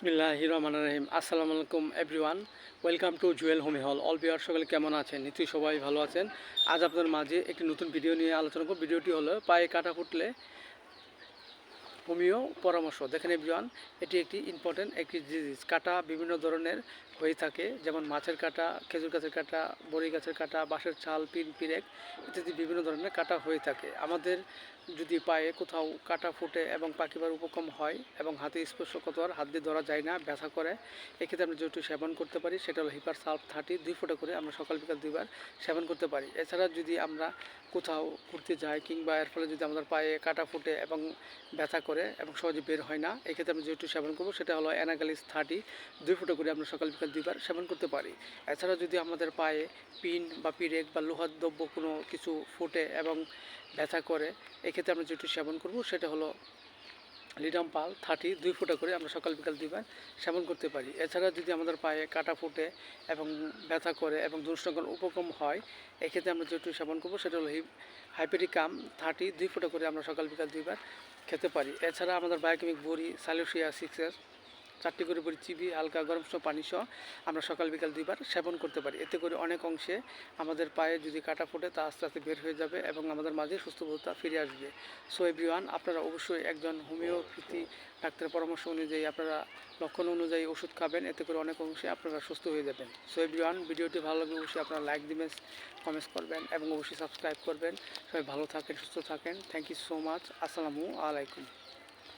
বিসমিল্লাহ রহমান রহিম। আসসালামু আলাইকুম এভরিওয়ান ওয়েলকাম টু জুয়েল হোমি হল অল বিয়ার সকলে কেমন আছেন? নিশ্চয়ই সবাই ভালো আছেন। আজ আপনার মাঝে একটি নতুন ভিডিও নিয়ে আলোচনা করব। ভিডিওটি হলো, পায়ে কাটা ফুটলে হোমিও পরামর্শ। দেখেন এভরিওয়ান এটি একটি ইম্পর্টেন্ট একটি ডিজিজ কাটা বিভিন্ন ধরনের হয়ে থাকে, যেমন মাছের কাটা, খেজুর গাছের কাটা, বড়ি গাছের কাটা, বাঁশের ছাল, পিন, পিরেক ইত্যাদি বিভিন্ন ধরনের কাটা হয়ে থাকে। আমাদের যদি পায়ে কোথাও কাটা ফুটে এবং পাখিবার উপকম হয় এবং হাতে স্পর্শ কতবার হাত দিয়ে ধরা যায় না, ব্যথা করে, এক্ষেত্রে আমরা যেটু সেবন করতে পারি, সেটা হলো হিপার সালফ থার্টি দুই ফোঁটা করে আমরা সকাল বিকাল দুইবার সেবন করতে পারি। এছাড়া যদি আমরা কোথাও ঘুরতে যাই কিংবা এর ফলে যদি আমাদের পায়ে কাটা ফুটে এবং ব্যথা করে এবং সহজে বের হয় না। এক্ষেত্রে আমি যেহেতু সেবন করব, সেটা হলো অ্যানাগালিস থার্টি দুই ফুটো করে আমরা সকাল বিকাল দুইবার সেবন করতে পারি। এছাড়া যদি আমাদের পায়ে পিন বা পিরেক বা লোহার দ্রব্য কোনো কিছু ফুটে এবং ব্যথা করে এক্ষেত্রে আমরা যেহেতু সেবন করব, সেটা হলো লিডাম পাল, থার্টি, দুই ফুটা করে আমরা সকাল, বিকাল দুইবার সেবন করতে পারি। এছাড়া যদি আমাদের পায়ে কাটা ফুটে এবং ব্যথা করে এবং দুষ্টাঙ্গন উপক্রম হয়, এক্ষেত্রে আমরা যেটু সেবন করব সেটা হলো হাইপেরিকাম থার্টি, দুই ফুটা করে আমরা সকাল, বিকাল দুইবার খেতে পারি। এছাড়া আমাদের বায়োকেমিক বড়ি সালোসিয়া সিক্সের চারটি করে বড়ি চিবি হালকা গরম সহ পানি সহ আমরা সকাল, বিকাল দুইবার সেবন করতে পারি। এতে করে অনেক অংশে আমাদের পায়ে যদি কাটা ফোটে তা আস্তে আস্তে বের হয়ে যাবে এবং আমাদের মাঝে সুস্থবোধতা ফিরে আসবে। সো এভরিওয়ান আপনারা অবশ্যই একজন হোমিওপ্যাথি ডাক্তারের পরামর্শ অনুযায়ী আপনারা লক্ষণ অনুযায়ী ওষুধ খাবেন। এতে করে অনেক অংশে আপনারা সুস্থ হয়ে যাবেন। সো এভরিওয়ান ভিডিওটি ভালো লাগলে অবশ্যই আপনারা লাইক দিবেন কমেন্টস করবেন এবং অবশ্যই সাবস্ক্রাইব করবেন। সবাই ভালো থাকেন, সুস্থ থাকেন। থ্যাংক ইউ সো মাচ আসসালামু আলাইকুম।